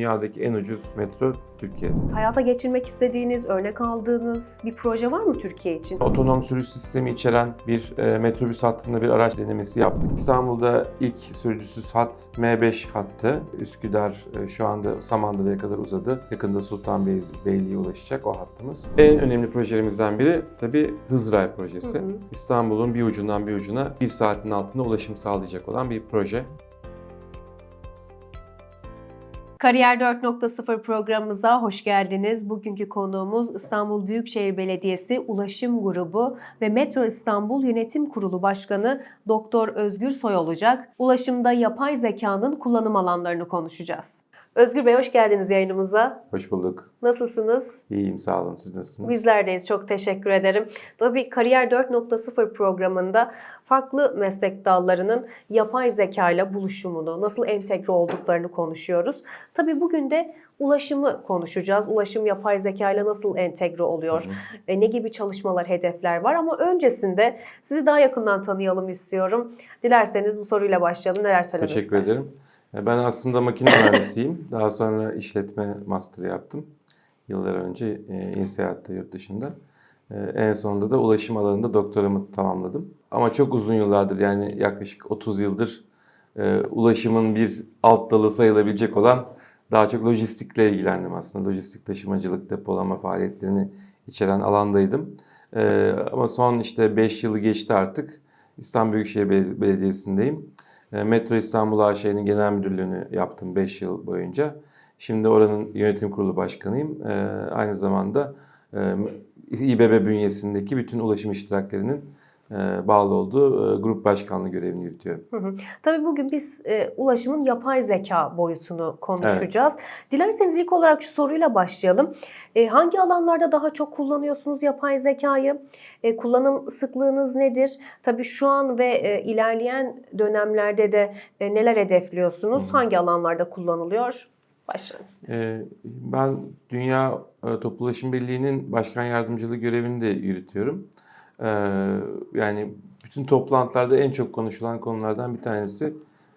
dünyadaki en ucuz metro Türkiye'de. Hayata geçirmek istediğiniz, örnek aldığınız bir proje var mı Türkiye için? Otonom sürüş sistemi içeren bir e, metrobüs hattında bir araç denemesi yaptık. İstanbul'da ilk sürücüsüz hat M5 hattı. Üsküdar e, şu anda Samandıra'ya kadar uzadı. Yakında Sultanbeyli'ye ulaşacak o hattımız. En önemli projelerimizden biri tabii Hızray projesi. Hı hı. İstanbul'un bir ucundan bir ucuna bir saatin altında ulaşım sağlayacak olan bir proje. Kariyer 4.0 programımıza hoş geldiniz. Bugünkü konuğumuz İstanbul Büyükşehir Belediyesi Ulaşım Grubu ve Metro İstanbul Yönetim Kurulu Başkanı Doktor Özgür Soy olacak. Ulaşımda yapay zekanın kullanım alanlarını konuşacağız. Özgür Bey hoş geldiniz yayınımıza. Hoş bulduk. Nasılsınız? İyiyim sağ olun. Siz nasılsınız? Bizlerdeyiz. Çok teşekkür ederim. Tabii Kariyer 4.0 programında farklı meslek dallarının yapay zeka ile buluşumunu, nasıl entegre olduklarını konuşuyoruz. Tabii bugün de ulaşımı konuşacağız. Ulaşım yapay zeka ile nasıl entegre oluyor? Hı hı. E, ne gibi çalışmalar, hedefler var? Ama öncesinde sizi daha yakından tanıyalım istiyorum. Dilerseniz bu soruyla başlayalım. Neler söylemek Teşekkür ederim. İstersiniz? Ben aslında makine mühendisiyim. Daha sonra işletme master yaptım. Yıllar önce e, İNSEAD'da yurt dışında. E, en sonunda da ulaşım alanında doktoramı tamamladım. Ama çok uzun yıllardır yani yaklaşık 30 yıldır e, ulaşımın bir alt dalı sayılabilecek olan daha çok lojistikle ilgilendim aslında. Lojistik taşımacılık, depolama faaliyetlerini içeren alandaydım. E, ama son işte 5 yılı geçti artık. İstanbul Büyükşehir Bel- Belediyesi'ndeyim. E, Metro İstanbul AŞ'nin genel müdürlüğünü yaptım 5 yıl boyunca. Şimdi oranın yönetim kurulu başkanıyım. E, Aynı zamanda e, İBB bünyesindeki bütün ulaşım iştiraklerinin bağlı olduğu e, grup başkanlığı görevini yürütüyorum. Hı hı. Tabii bugün biz e, ulaşımın yapay zeka boyutunu konuşacağız. Dilerseniz ilk olarak şu soruyla başlayalım. E, hangi alanlarda daha çok kullanıyorsunuz yapay zekayı? E, kullanım sıklığınız nedir? Tabii şu an ve e, ilerleyen dönemlerde de e, neler hedefliyorsunuz? Hı hı. Hangi alanlarda kullanılıyor? Başlayın. E, Ben Dünya e, Toplu Ulaşım Birliği'nin başkan yardımcılığı görevini de yürütüyorum. E, Yani bütün toplantılarda en çok konuşulan konulardan bir tanesi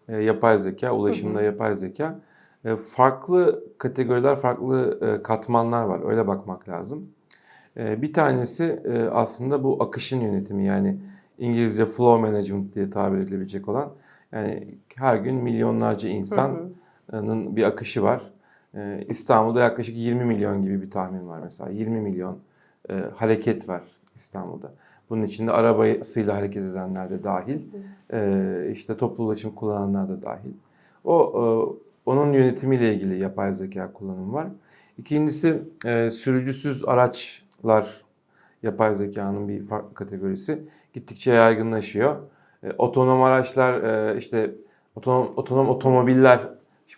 e, yapay zeka, ulaşımda yapay zeka. E, Farklı kategoriler, farklı e, katmanlar var. Öyle bakmak lazım. Bir tanesi aslında bu akışın yönetimi yani İngilizce flow management diye tabir edilebilecek olan. Yani her gün milyonlarca insan Hı hı. Nın bir akışı var. Ee, İstanbul'da yaklaşık 20 milyon gibi bir tahmin var mesela. 20 milyon hareket var İstanbul'da. Bunun içinde arabasıyla hareket edenler de dahil, e, işte toplu ulaşım kullananlar da dahil. O e, onun yönetimiyle ilgili yapay zeka kullanımı var. İkincisi e, sürücüsüz araçlar yapay zekanın bir farklı kategorisi. Gittikçe yaygınlaşıyor. E, otonom araçlar e, işte otonom, otonom otomobiller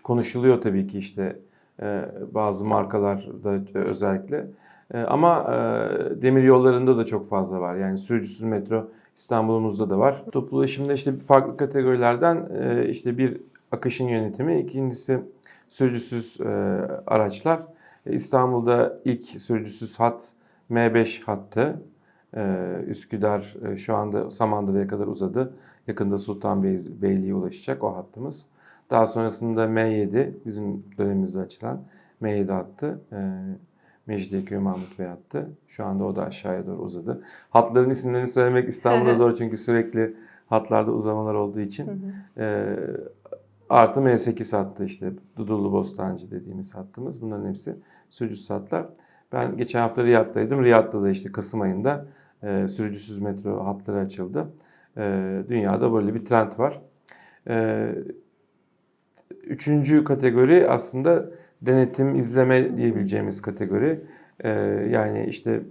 konuşuluyor tabii ki işte e, bazı markalarda özellikle. E, ama e, demir yollarında da çok fazla var. Yani sürücüsüz metro İstanbul'umuzda da var. Toplu ulaşımda işte farklı kategorilerden e, işte bir akışın yönetimi, ikincisi sürücüsüz e, araçlar. E, İstanbul'da ilk sürücüsüz hat M5 hattı. E, Üsküdar e, şu anda Samandıra'ya kadar uzadı. Yakında Sultanbeyli'ye ulaşacak o hattımız. Daha sonrasında M7 bizim dönemimizde açılan M7 hattı. E, Mecidiyeköy Mahmut Bey hattı. Şu anda o da aşağıya doğru uzadı. Hatların isimlerini söylemek İstanbul'da zor çünkü sürekli hatlarda uzamalar olduğu için. Hı hı. E, artı M8 hattı işte Dudullu Bostancı dediğimiz hattımız. Bunların hepsi sürücüsüz hatlar. Ben geçen hafta Riyad'daydım. Riyad'da da işte Kasım ayında e, sürücüsüz metro hatları açıldı. E, dünyada böyle bir trend var. E, Üçüncü kategori aslında denetim, izleme diyebileceğimiz kategori. Ee, yani işte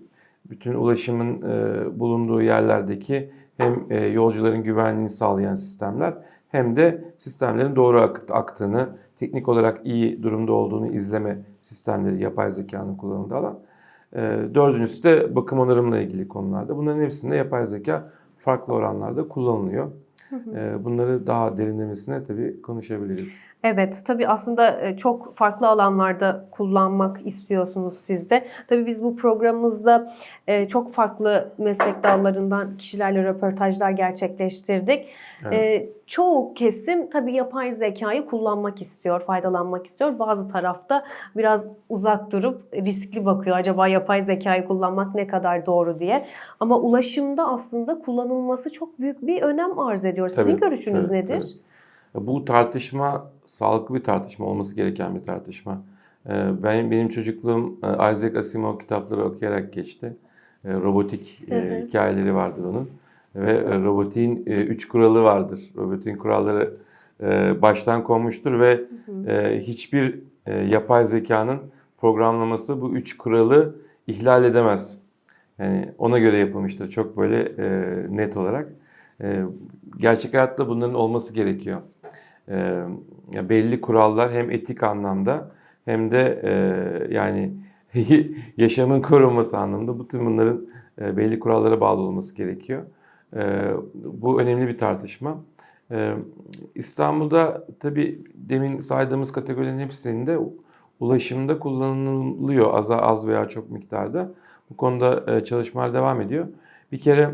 bütün ulaşımın e, bulunduğu yerlerdeki hem e, yolcuların güvenliğini sağlayan sistemler hem de sistemlerin doğru ak- aktığını, teknik olarak iyi durumda olduğunu izleme sistemleri yapay zekanın kullanıldığı alan. Ee, Dördüncüsü de bakım onarımla ilgili konularda. Bunların hepsinde yapay zeka farklı oranlarda kullanılıyor. Bunları daha derinlemesine tabii konuşabiliriz. Evet, tabii aslında çok farklı alanlarda kullanmak istiyorsunuz siz de. Tabii biz bu programımızda çok farklı meslek dallarından kişilerle röportajlar gerçekleştirdik. E, Çoğu kesim tabii yapay zekayı kullanmak istiyor, faydalanmak istiyor. Bazı tarafta biraz uzak durup riskli bakıyor. Acaba yapay zekayı kullanmak ne kadar doğru diye. Ama ulaşımda aslında kullanılması çok büyük bir önem arz ediyor. Sizin Tabii, görüşünüz tabii, nedir? tabii. Bu tartışma sağlıklı bir tartışma olması gereken bir tartışma. Ee, Ben benim çocukluğum e, Isaac Asimov kitapları okuyarak geçti. E, Robotik e, hı. hikayeleri vardır onun ve e, robotiğin e, üç kuralı vardır. Robotiğin kuralları e, baştan konmuştur ve e, hiçbir e, yapay zekanın programlaması bu üç kuralı ihlal edemez. Yani ona göre yapılmıştır çok böyle e, net olarak. E, gerçek hayatta bunların olması gerekiyor. E, ya belli kurallar hem etik anlamda hem de e, yani yaşamın korunması anlamında bütün bunların e, belli kurallara bağlı olması gerekiyor. E, bu önemli bir tartışma. İstanbul'da tabii demin saydığımız kategorilerin hepsinde ulaşımda kullanılıyor az az veya çok miktarda. Bu konuda e, çalışmalar devam ediyor. Bir kere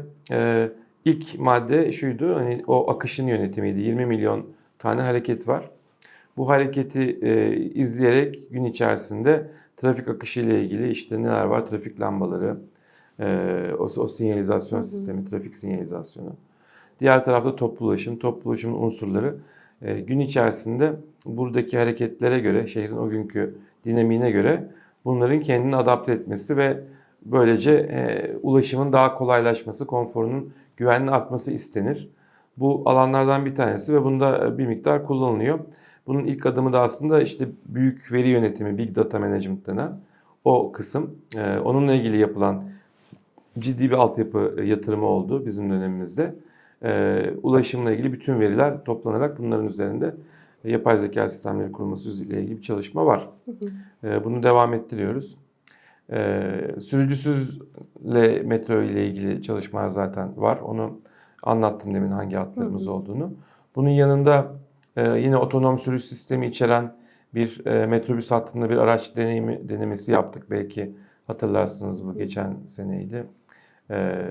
ilk madde şuydu, hani o akışın yönetimiydi. 20 milyon tane hareket var. Bu hareketi e, izleyerek gün içerisinde trafik akışı ile ilgili işte neler var? Trafik lambaları, e, o, o sinyalizasyon sistemi, trafik sinyalizasyonu. Diğer tarafta toplu ulaşım, toplu ulaşımın unsurları. E, gün içerisinde buradaki hareketlere göre, şehrin o günkü dinamiğine göre bunların kendini adapte etmesi ve böylece e, ulaşımın daha kolaylaşması, konforunun güvenli artması istenir. Bu alanlardan bir tanesi ve bunda bir miktar kullanılıyor. Bunun ilk adımı da aslında işte büyük veri yönetimi, Big Data Management denen o kısım. E, onunla ilgili yapılan ciddi bir altyapı yatırımı oldu bizim dönemimizde. E, ulaşımla ilgili bütün veriler toplanarak bunların üzerinde yapay zeka sistemleri kurulması ile ilgili bir çalışma var. E, bunu devam ettiriyoruz. E, sürücüsüzle metro ile ilgili çalışmalar zaten var. Onu anlattım demin hangi hatlarımız olduğunu. Bunun yanında e, yine otonom sürüş sistemi içeren bir e, metrobüs hattında bir araç deneyimi denemesi yaptık. Belki hatırlarsınız bu geçen seneydi. E,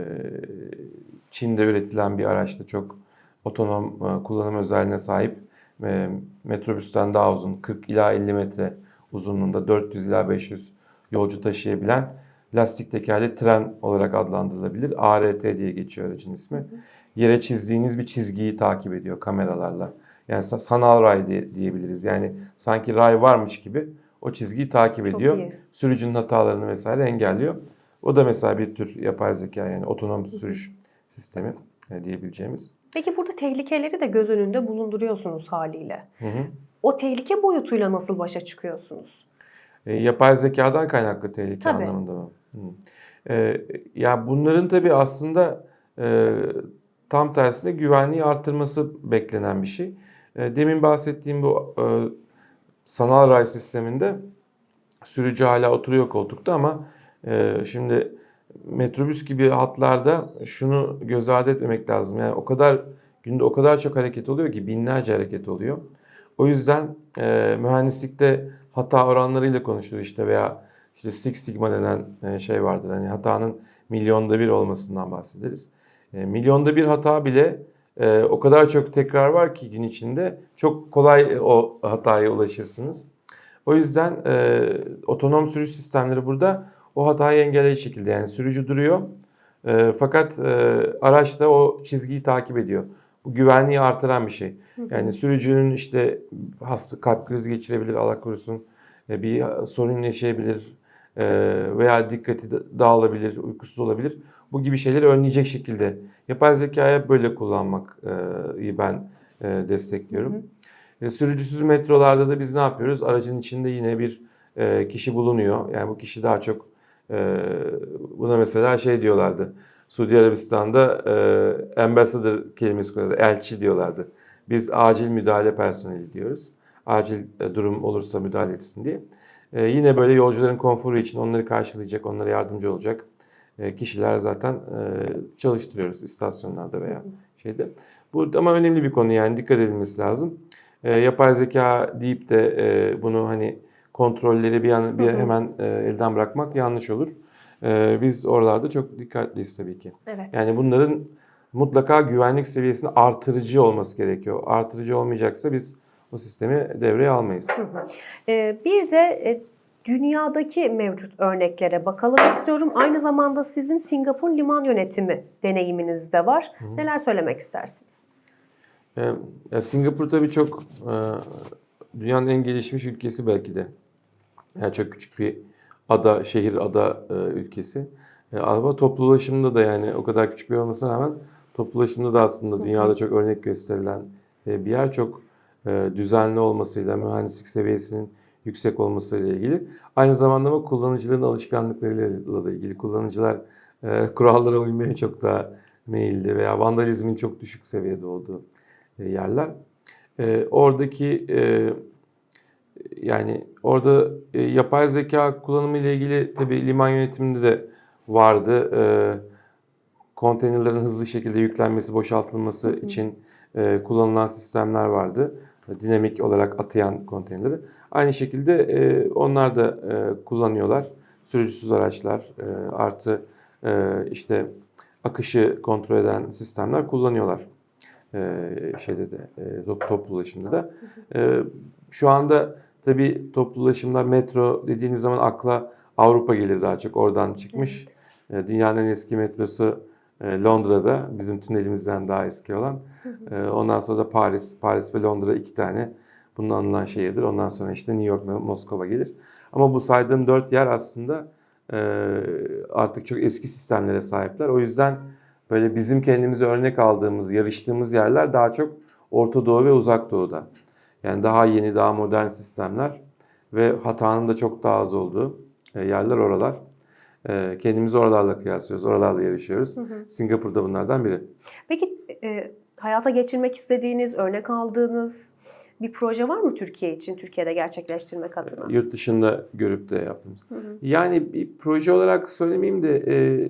Çin'de üretilen bir araçta çok otonom e, kullanım özelliğine sahip e, metrobüsten daha uzun 40 ila 50 metre uzunluğunda 400 ila 500 yolcu taşıyabilen lastik tekerli tren olarak adlandırılabilir. ART diye geçiyor aracın ismi. Yere çizdiğiniz bir çizgiyi takip ediyor kameralarla. Yani sa- sanal ray diye, diyebiliriz. Yani sanki ray varmış gibi o çizgiyi takip Çok ediyor. iyi. Sürücünün hatalarını vesaire engelliyor. O da mesela bir tür yapay zeka yani otonom sürüş sistemi e, diyebileceğimiz. Peki burada tehlikeleri de göz önünde bulunduruyorsunuz haliyle. Hı hı. O tehlike boyutuyla nasıl başa çıkıyorsunuz? E, yapay zekadan kaynaklı tehlike Tabii. anlamında mı? Hı. E, ya bunların tabii aslında e, tam tersine güvenliği artırması beklenen bir şey. E, demin bahsettiğim bu e, sanal ray sisteminde sürücü hala oturuyor koltukta ama e, şimdi metrobüs gibi hatlarda şunu göz ardı etmemek lazım. Yani o kadar günde o kadar çok hareket oluyor ki binlerce hareket oluyor. O yüzden e, mühendislikte hata oranlarıyla konuşulur işte veya işte Six Sigma denen e, şey vardır. Hani hatanın milyonda bir olmasından bahsederiz. E, milyonda bir hata bile e, o kadar çok tekrar var ki gün içinde çok kolay o hataya ulaşırsınız. O yüzden e, otonom sürüş sistemleri burada o hatayı engelleyici şekilde yani sürücü duruyor e, fakat e, araç da o çizgiyi takip ediyor. Bu güvenliği artıran bir şey. Yani sürücünün işte hasta kalp krizi geçirebilir Allah korusun e, bir sorun yaşayabilir e, veya dikkati da- dağılabilir, uykusuz olabilir. Bu gibi şeyleri önleyecek şekilde yapay zekaya böyle kullanmayı ben e, destekliyorum. E, Sürücüsüz metrolarda da biz ne yapıyoruz? Aracın içinde yine bir kişi bulunuyor. Yani bu kişi daha çok buna mesela şey diyorlardı. Suudi Arabistan'da e, ambassador kelimesi kullanıyorlar. Elçi diyorlardı. Biz acil müdahale personeli diyoruz. Acil e, durum olursa müdahale etsin diye. E, yine böyle yolcuların konforu için onları karşılayacak, onlara yardımcı olacak e, kişiler zaten e, çalıştırıyoruz istasyonlarda veya şeyde. Bu ama önemli bir konu yani dikkat edilmesi lazım. e, yapay zeka deyip de e, bunu hani kontrolleri bir, an, bir hemen e, elden bırakmak yanlış olur. E, biz oralarda çok dikkatliyiz tabii ki. Evet. Yani bunların mutlaka güvenlik seviyesini artırıcı olması gerekiyor. Artırıcı olmayacaksa biz o sistemi devreye almayız. Ee, Bir de e, dünyadaki mevcut örneklere bakalım istiyorum. Aynı zamanda sizin Singapur liman yönetimi deneyiminiz de var. Neler söylemek istersiniz? E, ya Singapur tabii çok e, dünyanın en gelişmiş ülkesi belki de. Yani çok küçük bir ada, şehir ada e, ülkesi. E, ama toplu ulaşımda da yani o kadar küçük bir olmasına rağmen toplu ulaşımda da aslında dünyada çok örnek gösterilen e, bir yer. Çok e, düzenli olmasıyla, mühendislik seviyesinin yüksek olmasıyla ilgili. Aynı zamanda ama kullanıcıların alışkanlıklarıyla da ilgili. Kullanıcılar e, kurallara uymaya çok daha meyilli veya vandalizmin çok düşük seviyede olduğu e, yerler. E, oradaki e, yani orada e, yapay zeka kullanımı ile ilgili tabii liman yönetiminde de vardı. E, konteynerlerin hızlı şekilde yüklenmesi, boşaltılması için e, kullanılan sistemler vardı. Dinamik olarak atayan konteyneri. Aynı şekilde e, onlar da e, kullanıyorlar. Sürücüsüz araçlar e, artı e, işte akışı kontrol eden sistemler kullanıyorlar. E, şeyde de e, top, toplu ulaşımda da. E, şu anda tabii toplu ulaşımlar metro dediğiniz zaman akla Avrupa gelir daha çok oradan çıkmış. E, Dünyanın en eski metrosu e, Londra'da bizim tünelimizden daha eski olan. E, Ondan sonra da Paris, Paris ve Londra iki tane bunun anılan şehirdir. Ondan sonra işte New York ve Moskova gelir. Ama bu saydığım dört yer aslında e, artık çok eski sistemlere sahipler. O yüzden böyle bizim kendimize örnek aldığımız, yarıştığımız yerler daha çok Orta Doğu ve Uzak Doğu'da. Yani daha yeni, daha modern sistemler ve hatanın da çok daha az olduğu e, yerler oralar. E, Kendimizi oralarla kıyaslıyoruz, oralarla yarışıyoruz. Singapur'da bunlardan biri. Peki e, hayata geçirmek istediğiniz, örnek aldığınız bir proje var mı Türkiye için, Türkiye'de gerçekleştirmek adına? Yurt dışında görüp de yaptığımız. Yani bir proje olarak söylemeyeyim de e,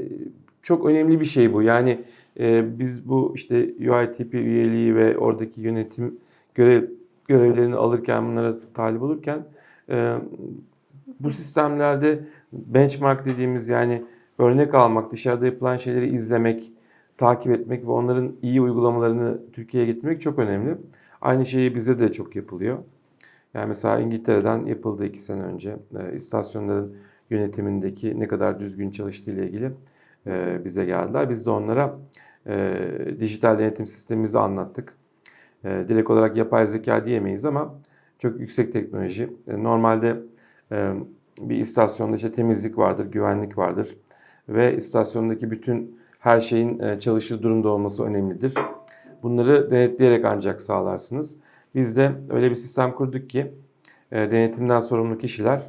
çok önemli bir şey bu. Yani e, biz bu işte UITP üyeliği ve oradaki yönetim görev görevlerini alırken bunlara talip olurken e, bu sistemlerde benchmark dediğimiz yani örnek almak, dışarıda yapılan şeyleri izlemek, takip etmek ve onların iyi uygulamalarını Türkiye'ye getirmek çok önemli. Aynı şeyi bize de çok yapılıyor. Yani mesela İngiltere'den yapıldı iki sene önce. E, istasyonların yönetimindeki ne kadar düzgün çalıştığı ile ilgili e, bize geldiler. Biz de onlara dijital denetim sistemimizi anlattık. E, direkt olarak yapay zeka diyemeyiz ama çok yüksek teknoloji. E, normalde e, bir istasyonda işte temizlik vardır, güvenlik vardır ve istasyondaki bütün her şeyin e, çalışır durumda olması önemlidir. Bunları denetleyerek ancak sağlarsınız. Biz de öyle bir sistem kurduk ki e, denetimden sorumlu kişiler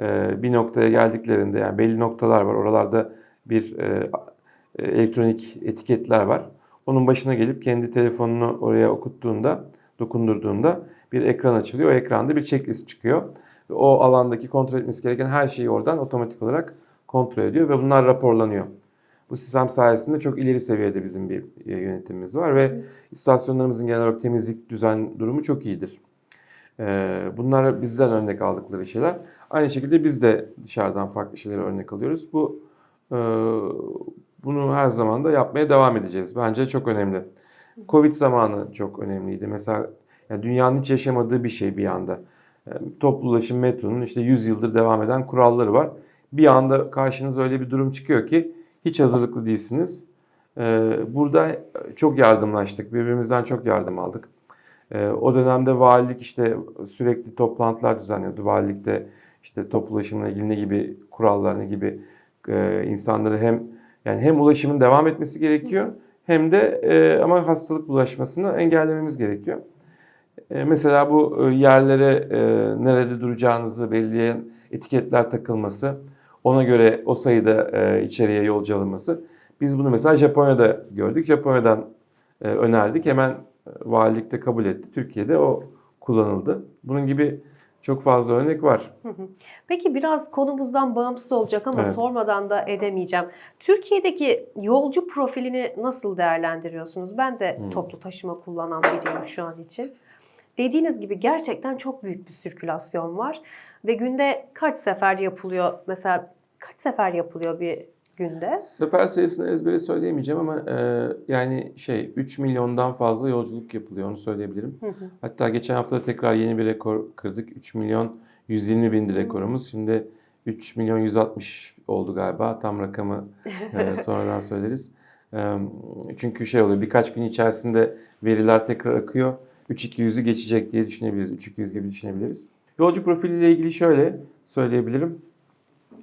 e, bir noktaya geldiklerinde yani belli noktalar var. Oralarda bir e, e, elektronik etiketler var. Onun başına gelip kendi telefonunu oraya okuttuğunda, dokundurduğunda bir ekran açılıyor. O ekranda bir checklist çıkıyor. Ve o alandaki kontrol etmesi gereken her şeyi oradan otomatik olarak kontrol ediyor ve bunlar raporlanıyor. Bu sistem sayesinde çok ileri seviyede bizim bir e, yönetimimiz var ve istasyonlarımızın genel olarak temizlik düzen durumu çok iyidir. E, Bunlar bizden örnek aldıkları şeyler. Aynı şekilde biz de dışarıdan farklı şeylere örnek alıyoruz. Bu e, bunu her zaman da yapmaya devam edeceğiz. Bence çok önemli. Covid zamanı çok önemliydi. Mesela yani dünyanın hiç yaşamadığı bir şey bir anda. E, Toplu ulaşım metronun işte 100 yıldır devam eden kuralları var. Bir anda karşınıza öyle bir durum çıkıyor ki hiç hazırlıklı değilsiniz. E, Burada çok yardımlaştık. Birbirimizden çok yardım aldık. E, O dönemde valilik işte sürekli toplantılar düzenliyordu. Valilikte işte toplu ilgili ne gibi kurallar, ne gibi e, insanları hem yani hem ulaşımın devam etmesi gerekiyor hem de e, ama hastalık bulaşmasını engellememiz gerekiyor. E, mesela bu e, yerlere e, nerede duracağınızı belirleyen etiketler takılması, ona göre o sayıda e, içeriye yolcu alınması. Biz bunu mesela Japonya'da gördük. Japonya'dan e, önerdik. Hemen e, valilikte kabul etti. Türkiye'de o kullanıldı. Bunun gibi çok fazla örnek var. Peki biraz konumuzdan bağımsız olacak ama Evet. sormadan da edemeyeceğim. Türkiye'deki yolcu profilini nasıl değerlendiriyorsunuz? Ben de Hmm. toplu taşıma kullanan biriyim şu an için. dediğiniz gibi gerçekten çok büyük bir sirkülasyon var ve günde kaç sefer yapılıyor? Mesela kaç sefer yapılıyor bir günde? Sefer sayısını ezbere söyleyemeyeceğim ama e, yani şey 3 milyondan fazla yolculuk yapılıyor onu söyleyebilirim. Hı hı. Hatta geçen hafta da tekrar yeni bir rekor kırdık. 3 milyon 120 bindi rekorumuz. Şimdi 3 milyon 160 oldu galiba. Tam rakamı e, sonradan söyleriz. E, çünkü şey oluyor birkaç gün içerisinde veriler tekrar akıyor. 3-200'ü geçecek diye düşünebiliriz. 3-200 gibi düşünebiliriz. Yolcu profiliyle ilgili şöyle söyleyebilirim.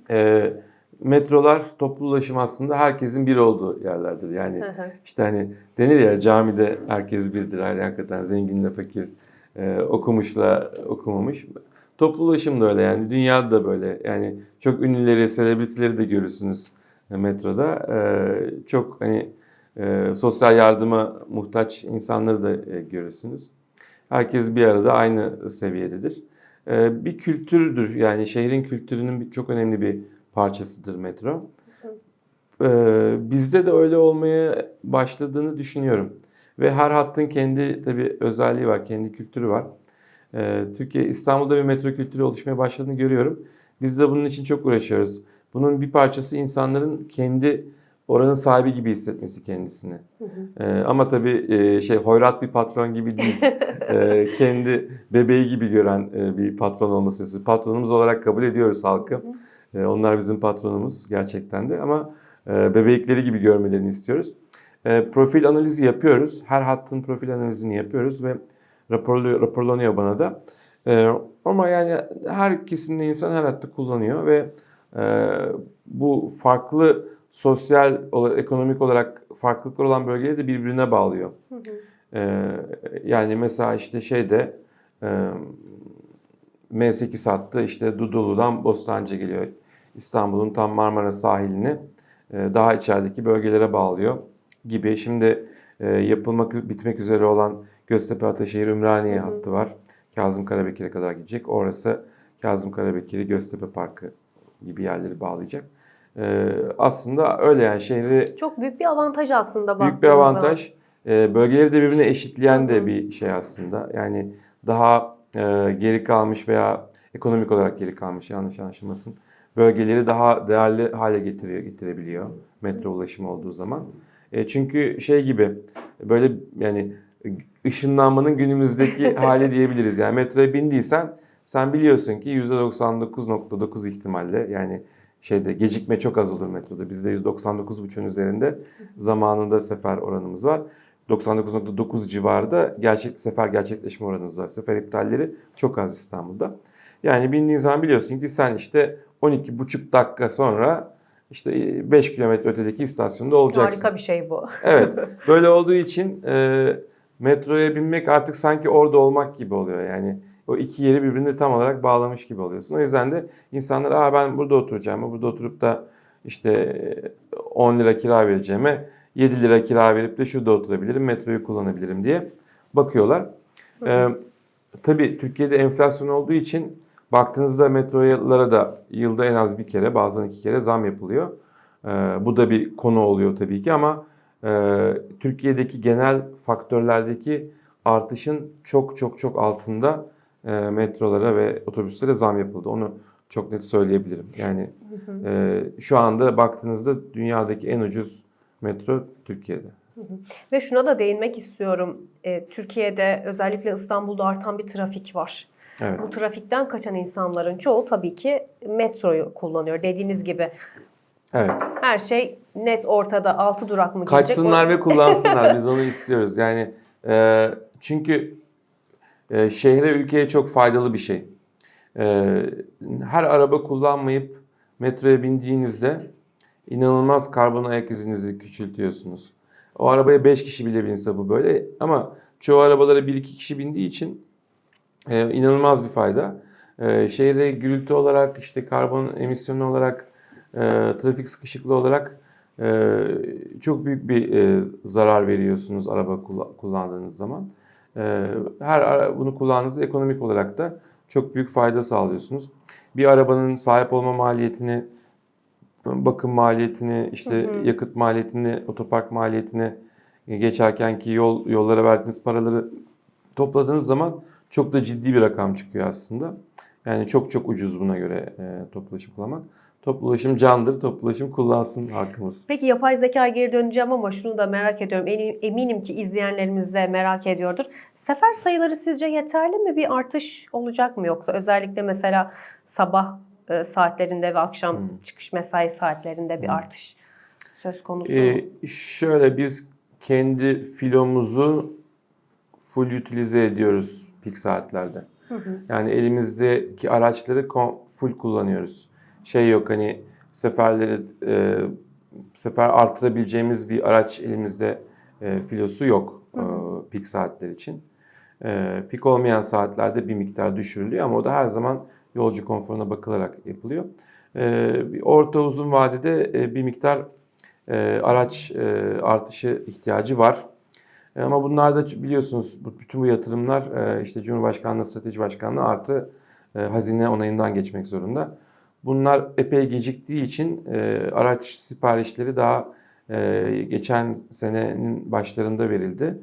E, metrolar toplu ulaşım aslında herkesin bir olduğu yerlerdir. Yani işte hani denir ya camide herkes birdir. Yani hakikaten zenginle fakir, e, okumuşla okumamış. Toplu ulaşım da öyle yani dünyada da böyle. Yani çok ünlüleri, selebritileri de görürsünüz e, metroda. E, çok hani e, sosyal yardıma muhtaç insanları da e, görürsünüz. Herkes bir arada aynı seviyededir. E, bir kültürdür yani şehrin kültürünün çok önemli bir parçasıdır metro. Ee, bizde de öyle olmaya başladığını düşünüyorum. Ve her hattın kendi tabii özelliği var, kendi kültürü var. Ee, Türkiye, İstanbul'da bir metro kültürü oluşmaya başladığını görüyorum. Biz de bunun için çok uğraşıyoruz. Bunun bir parçası insanların kendi oranın sahibi gibi hissetmesi kendisini. Ee, ama tabii e, şey hoyrat bir patron gibi değil. Ee, kendi bebeği gibi gören e, bir patron olması. Patronumuz olarak kabul ediyoruz halkı. Ee, onlar bizim patronumuz gerçekten de ama e, bebekleri gibi görmelerini istiyoruz. E, profil analizi yapıyoruz. Her hattın profil analizini yapıyoruz ve raporluyor, raporlanıyor bana da. E, ama yani her kesimde insan her hattı kullanıyor ve e, bu farklı sosyal, ekonomik olarak farklılıklar olan bölgeleri de birbirine bağlıyor. E, yani mesela işte şeyde e, M8 hattı işte Dudullu'dan Bostancı'ya geliyor. İstanbul'un tam Marmara sahilini e, daha içerideki bölgelere bağlıyor gibi. Şimdi e, yapılmak, bitmek üzere olan Göztepe Ataşehir Ümraniye hattı var. Kazım Karabekir'e kadar gidecek. Orası Kazım Karabekir'i Göztepe Parkı gibi yerleri bağlayacak. E, aslında öyle yani şehri Çok büyük bir avantaj aslında büyük bir avantaj. E, bölgeleri de birbirine eşitleyen de bir şey aslında. Yani daha e, geri kalmış veya ekonomik olarak geri kalmış yanlış anlaşılmasın. Bölgeleri daha değerli hale getiriyor, getirebiliyor metro ulaşımı olduğu zaman. E, çünkü şey gibi böyle yani ışınlanmanın günümüzdeki hali diyebiliriz. Yani metroya bindiysen sen biliyorsun ki %99.9 ihtimalle yani şeyde gecikme çok az olur metroda. Bizde %99.5'ün üzerinde zamanında sefer oranımız var. 99.9 civarında gerçek sefer gerçekleşme oranımız var. Sefer iptalleri çok az İstanbul'da. Yani bindiğin zaman biliyorsun ki sen işte 12,5 dakika sonra işte 5 kilometre ötedeki istasyonda olacaksın. Harika bir şey bu. Evet. Böyle olduğu için e, metroya binmek artık sanki orada olmak gibi oluyor. Yani o iki yeri birbirine tam olarak bağlamış gibi oluyorsun. O yüzden de insanlar Aa, ben burada oturacağım. Burada oturup da işte e, 10 lira kira vereceğime 7 lira kira verip de şurada oturabilirim. Metroyu kullanabilirim diye bakıyorlar. E, tabii Türkiye'de enflasyon olduğu için baktığınızda metrolara da yılda en az bir kere bazen iki kere zam yapılıyor. E, bu da bir konu oluyor tabii ki ama e, Türkiye'deki genel faktörlerdeki artışın çok çok çok altında e, metrolara ve otobüslere zam yapıldı. Onu çok net söyleyebilirim. Yani e, şu anda baktığınızda dünyadaki en ucuz metro Türkiye'de. Ve şuna da değinmek istiyorum. Ee, Türkiye'de özellikle İstanbul'da artan bir trafik var. Evet. Bu trafikten kaçan insanların çoğu tabii ki metroyu kullanıyor. Dediğiniz gibi Evet. her şey net ortada. Altı durak mı gelecek? Kaçsınlar O- ve kullansınlar. Biz onu istiyoruz. Yani e, çünkü e, şehre, ülkeye çok faydalı bir şey. E, her araba kullanmayıp metroya bindiğinizde inanılmaz karbon ayak izinizi küçültüyorsunuz. O arabaya 5 kişi bile binse bu böyle ama çoğu arabalara 1-2 kişi bindiği için e, inanılmaz bir fayda. E, şehre gürültü olarak, işte karbon emisyonu olarak, e, trafik sıkışıklığı olarak e, çok büyük bir e, zarar veriyorsunuz araba kulla- kullandığınız zaman. E, her bunu kullandığınızda ekonomik olarak da çok büyük fayda sağlıyorsunuz. Bir arabanın sahip olma maliyetini, bakım maliyetini, işte Hı hı. yakıt maliyetini, otopark maliyetini, e, geçerkenki yol yollara verdiğiniz paraları topladığınız zaman çok da ciddi bir rakam çıkıyor aslında. Yani çok çok ucuz buna göre e, toplu ulaşım kullanmak. Toplu ulaşım candır, toplu ulaşım kullansın halkımız. Peki yapay zekaya geri döneceğim ama şunu da merak ediyorum. Eminim ki izleyenlerimiz de merak ediyordur. Sefer sayıları sizce yeterli mi? Bir artış olacak mı yoksa? Özellikle mesela sabah e, saatlerinde ve akşam Hmm. çıkış mesai saatlerinde bir artış söz konusu? Ee, şöyle biz kendi filomuzu full utilize ediyoruz pik saatlerde. Hı hı. Yani elimizdeki araçları full kullanıyoruz. Şey yok hani seferleri e, sefer artırabileceğimiz bir araç elimizde e, filosu yok e, pik saatler için. E, pik olmayan saatlerde bir miktar düşürülüyor ama o da her zaman yolcu konforuna bakılarak yapılıyor. E, bir orta uzun vadede e, bir miktar e, araç e, artışı ihtiyacı var. Ama bunlar da biliyorsunuz bütün bu yatırımlar işte Cumhurbaşkanlığı Strateji Başkanlığı artı hazine onayından geçmek zorunda. Bunlar epey geciktiği için araç siparişleri daha geçen senenin başlarında verildi.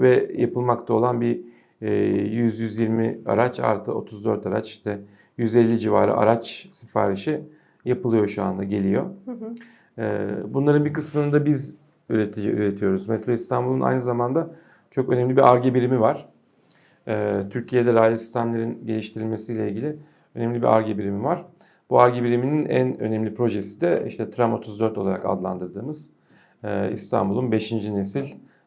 Ve yapılmakta olan bir 100-120 araç artı 34 araç işte 150 civarı araç siparişi yapılıyor şu anda geliyor. Hı hı. Ee, Bunların bir kısmını da biz üretici üretiyoruz. Metro İstanbul'un aynı zamanda çok önemli bir ARGE birimi var. Ee, Türkiye'de raylı sistemlerin geliştirilmesiyle ilgili önemli bir ARGE birimi var. Bu ARGE biriminin en önemli projesi de işte Tram 34 olarak adlandırdığımız e, İstanbul'un 5. nesil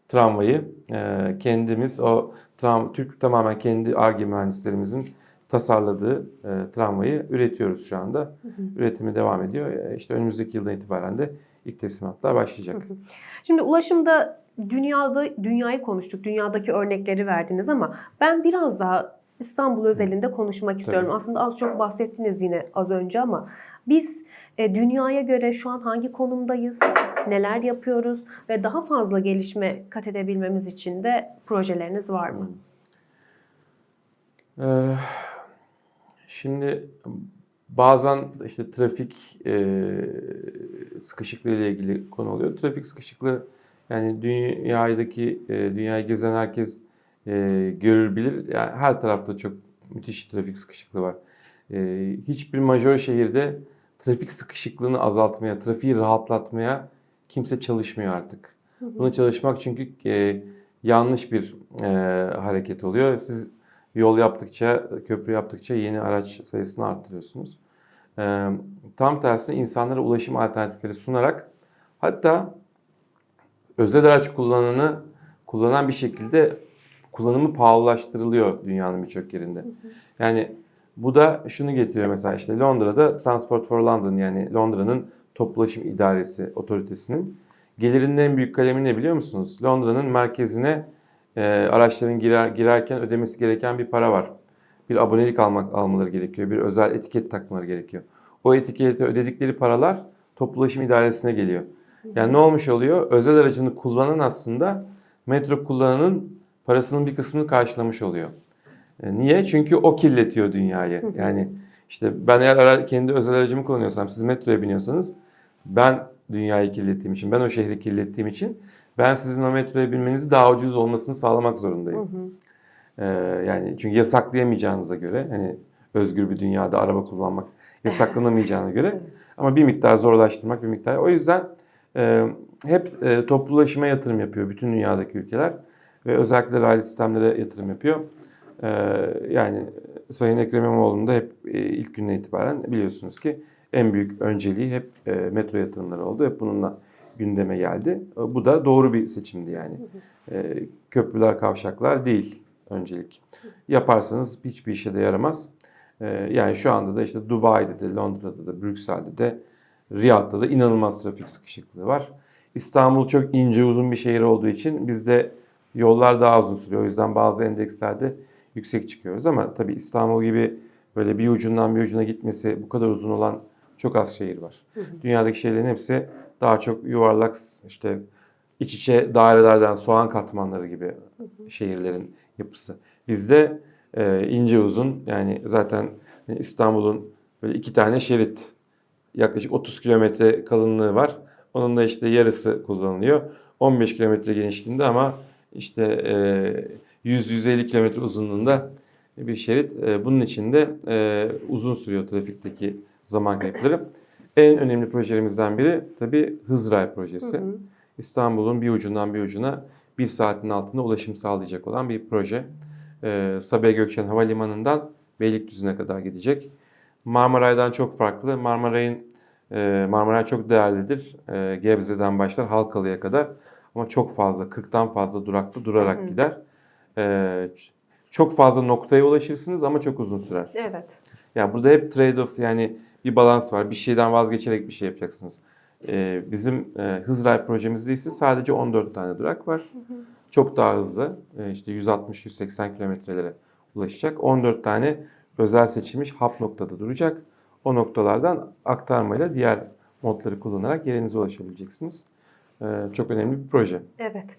tramvayı e, kendimiz o tram Türk tamamen kendi ARGE mühendislerimizin tasarladığı e, tramvayı üretiyoruz şu anda. Üretimi devam ediyor. E, İşte önümüzdeki yıldan itibaren de ilk teslimatlar başlayacak. Şimdi ulaşımda dünyada dünyayı konuştuk. Dünyadaki örnekleri verdiniz ama ben biraz daha İstanbul özelinde konuşmak istiyorum. Aslında az çok bahsettiniz yine az önce ama biz e, dünyaya göre şu an hangi konumdayız? Neler yapıyoruz ve daha fazla gelişme kat edebilmemiz için de projeleriniz var mı? Şimdi bazen işte trafik sıkışıklığı ile ilgili konu oluyor. Trafik sıkışıklığı yani dünyadaki dünyayı gezen herkes e, görür bilir. Yani her tarafta çok müthiş trafik sıkışıklığı var. Hiçbir majör şehirde trafik sıkışıklığını azaltmaya, trafiği rahatlatmaya kimse çalışmıyor artık. Buna çalışmak çünkü e, yanlış bir e, hareket oluyor. Siz yol yaptıkça, köprü yaptıkça yeni araç sayısını arttırıyorsunuz. E, tam tersine insanlara ulaşım alternatifleri sunarak hatta özel araç kullananı kullanan bir şekilde kullanımı pahalılaştırılıyor dünyanın birçok yerinde. Yani bu da şunu getiriyor mesela işte Londra'da Transport for London yani Londra'nın toplu ulaşım idaresi otoritesinin gelirinin en büyük kalemi ne biliyor musunuz? Londra'nın merkezine e, araçların girer, girerken ödemesi gereken bir para var. Bir abonelik almak almaları gerekiyor. Bir özel etiket takmaları gerekiyor. O etikete ödedikleri paralar toplu ulaşım idaresine geliyor. Yani ne olmuş oluyor? Özel aracını kullanan aslında metro kullananın parasının bir kısmını karşılamış oluyor. E, Niye? Çünkü o kirletiyor dünyayı. Yani işte ben eğer kendi özel aracımı kullanıyorsam, siz metroya biniyorsanız ben dünyayı kirlettiğim için, ben o şehri kirlettiğim için ben sizin o metroya binmenizi daha ucuz olmasını sağlamak zorundayım. Ee, yani çünkü yasaklayamayacağınıza göre hani özgür bir dünyada araba kullanmak yasaklanamayacağına göre ama bir miktar zorlaştırmak bir miktar. O yüzden e, hep e, toplu ulaşıma yatırım yapıyor bütün dünyadaki ülkeler ve özellikle raylı sistemlere yatırım yapıyor. Ee, yani Sayın Ekrem İmamoğlu'nun da hep e, ilk günden itibaren biliyorsunuz ki en büyük önceliği hep e, metro yatırımları oldu. Hep bununla gündeme geldi. E, Bu da doğru bir seçimdi yani. Köprüler, kavşaklar değil öncelik. Yaparsanız hiçbir işe de yaramaz. Yani şu anda da işte Dubai'de de, Londra'da da, Brüksel'de de, Riyad'da da inanılmaz trafik sıkışıklığı var. İstanbul çok ince uzun bir şehir olduğu için bizde yollar daha uzun sürüyor. O yüzden bazı endekslerde yüksek çıkıyoruz ama tabii İstanbul gibi böyle bir ucundan bir ucuna gitmesi bu kadar uzun olan çok az şehir var. Dünyadaki şehirlerin hepsi daha çok yuvarlak işte iç içe dairelerden soğan katmanları gibi şehirlerin yapısı. Bizde e, ince uzun yani zaten İstanbul'un böyle iki tane şerit yaklaşık 30 kilometre kalınlığı var. Onun da işte yarısı kullanılıyor. 15 kilometre genişliğinde ama işte e, 100-150 kilometre uzunluğunda bir şerit. E, bunun için de e, uzun sürüyor trafikteki zaman kayıpları. En önemli projelerimizden biri tabii Hızray projesi. İstanbul'un bir ucundan bir ucuna bir saatin altında ulaşım sağlayacak olan bir proje. Ee, Sabiha Gökçen Havalimanı'ndan Beylikdüzü'ne kadar gidecek. Marmaray'dan çok farklı. Marmaray'ın e, Marmaray çok değerlidir. E, Gebze'den başlar Halkalı'ya kadar. Ama çok fazla, 40'tan fazla durakta durarak gider. E, çok fazla noktaya ulaşırsınız ama çok uzun sürer. Evet. Yani burada hep trade-off yani bir balans var. Bir şeyden vazgeçerek bir şey yapacaksınız. Ee, bizim e, Hızray projemizde ise sadece 14 tane durak var. Çok daha hızlı. Ee, işte 160-180 kilometrelere ulaşacak. 14 tane özel seçilmiş hap noktada duracak. O noktalardan aktarmayla diğer modları kullanarak yerinize ulaşabileceksiniz. Ee, çok önemli bir proje. Evet.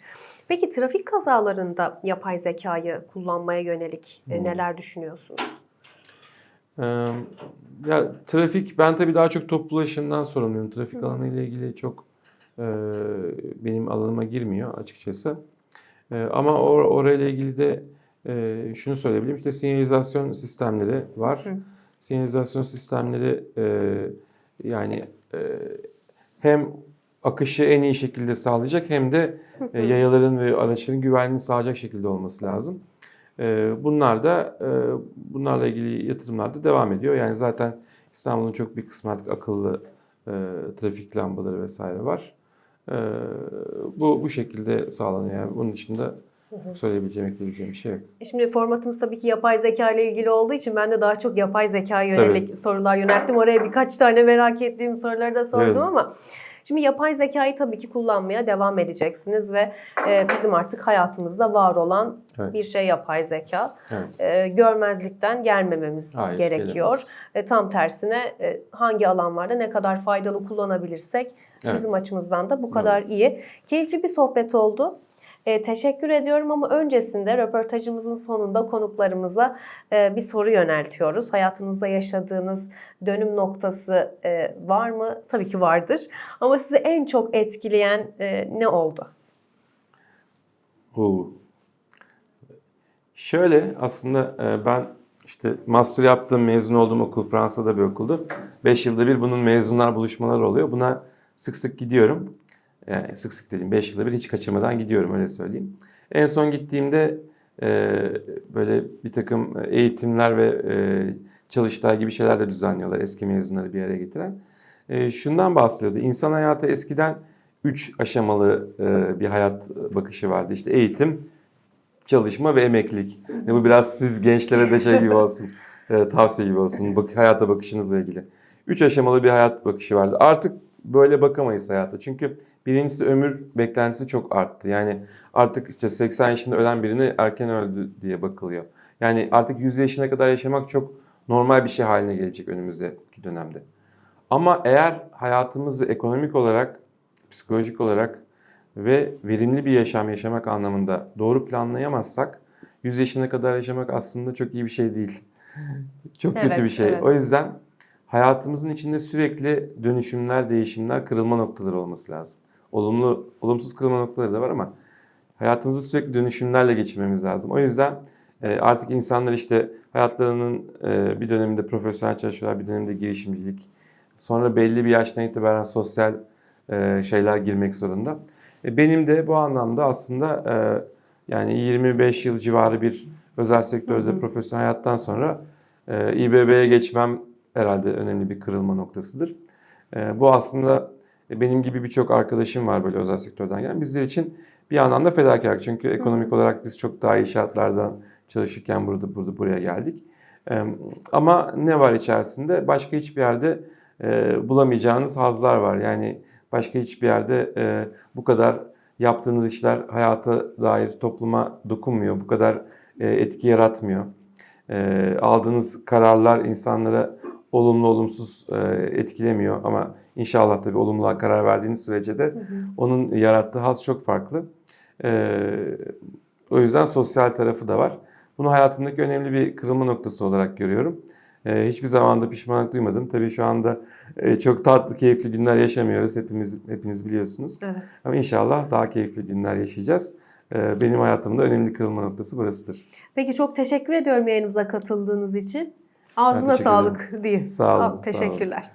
Peki trafik kazalarında yapay zekayı kullanmaya yönelik e, Hmm. neler düşünüyorsunuz? Ee, ya trafik ben tabii daha çok toplu ulaşımdan sorumluyum. Trafik Hı. alanı ile ilgili çok e, benim alanıma girmiyor açıkçası. E, ama or, orayla ilgili de e, şunu söyleyebilirim. İşte sinyalizasyon sistemleri var. Hı. Sinyalizasyon sistemleri e, yani e, hem akışı en iyi şekilde sağlayacak hem de e, yayaların ve araçların güvenliğini sağlayacak şekilde olması lazım. E, bunlar da e, bunlarla ilgili yatırımlar da devam ediyor. Yani zaten İstanbul'un çok bir kısmı artık akıllı e, trafik lambaları vesaire var. E, bu bu şekilde sağlanıyor. Yani bunun dışında söyleyebileceğim, ekleyebileceğim bir şey yok. Şimdi formatımız tabii ki yapay zeka ile ilgili olduğu için ben de daha çok yapay zeka yönelik sorular yönelttim. Oraya birkaç tane merak ettiğim soruları da sordum Evet. ama şimdi yapay zekayı tabii ki kullanmaya devam edeceksiniz ve e, bizim artık hayatımızda var olan Evet. bir şey yapay zeka. Evet. E, görmezlikten gelmememiz Hayır, gerekiyor. gelemez. E, tam tersine e, hangi alanlarda ne kadar faydalı kullanabilirsek Evet. bizim açımızdan da bu kadar iyi. Keyifli bir sohbet oldu. E, teşekkür ediyorum ama öncesinde röportajımızın sonunda konuklarımıza e, bir soru yöneltiyoruz. Hayatınızda yaşadığınız dönüm noktası e, var mı? Tabii ki vardır. Ama sizi en çok etkileyen e, ne oldu? Oo. Şöyle aslında e, ben işte master yaptığım, mezun olduğum okul Fransa'da bir okuldu. 5 yılda bir bunun mezunlar buluşmaları oluyor. Buna sık sık gidiyorum. Yani sık sık dediğim 5 yılda bir hiç kaçırmadan gidiyorum öyle söyleyeyim. En son gittiğimde e, böyle bir takım eğitimler ve e, çalıştay gibi şeyler de düzenliyorlar eski mezunları bir araya getiren. E, şundan bahsediyordu. İnsan hayatı eskiden 3 aşamalı e, bir hayat bakışı vardı. İşte eğitim, çalışma ve emeklilik. Yani bu biraz siz gençlere de şey gibi olsun, e, tavsiye gibi olsun. Bak, hayata bakışınızla ilgili. Üç aşamalı bir hayat bakışı vardı. Artık böyle bakamayız hayata. Çünkü birincisi ömür beklentisi çok arttı. Yani artık işte 80 yaşında ölen birini erken öldü diye bakılıyor. Yani artık 100 yaşına kadar yaşamak çok normal bir şey haline gelecek önümüzdeki dönemde. Ama eğer hayatımızı ekonomik olarak, psikolojik olarak ve verimli bir yaşam yaşamak anlamında doğru planlayamazsak 100 yaşına kadar yaşamak aslında çok iyi bir şey değil. Çok Evet, kötü bir şey. evet. O yüzden hayatımızın içinde sürekli dönüşümler, değişimler, kırılma noktaları olması lazım. Olumlu, olumsuz kırılma noktaları da var ama hayatımızı sürekli dönüşümlerle geçirmemiz lazım. O yüzden e, artık insanlar işte hayatlarının e, bir döneminde profesyonel çalışıyorlar, bir dönemde girişimcilik. Sonra belli bir yaştan itibaren sosyal e, şeyler girmek zorunda. Benim de bu anlamda aslında yani 25 yıl civarı bir özel sektörde Hı hı. profesyonel hayattan sonra İBB'ye geçmem herhalde önemli bir kırılma noktasıdır. E, Bu aslında e, benim gibi birçok arkadaşım var böyle özel sektörden gelen. Bizler için bir anlamda fedakarlık. Çünkü ekonomik olarak biz çok daha iyi şartlardan çalışırken burada burada buraya geldik. Ama ne var içerisinde? Başka hiçbir yerde e, bulamayacağınız hazlar var. Yani başka hiçbir yerde e, bu kadar yaptığınız işler hayata dair topluma dokunmuyor. Bu kadar etki yaratmıyor. Aldığınız kararlar insanlara olumlu olumsuz e, etkilemiyor ama inşallah tabii olumluğa karar verdiğiniz sürece de onun yarattığı haz çok farklı. E, o yüzden sosyal tarafı da var. Bunu hayatımdaki önemli bir kırılma noktası olarak görüyorum. E, hiçbir zaman da pişmanlık duymadım. Tabii şu anda e, çok tatlı, keyifli günler yaşamıyoruz. Hepimiz hepiniz biliyorsunuz. Evet. Ama inşallah daha keyifli günler yaşayacağız. e, benim hayatımda önemli kırılma noktası burasıdır. Peki çok teşekkür ediyorum yayınımıza katıldığınız için. Ağzına sağlık diyeyim. Sağ olun, sağ olun. Teşekkürler.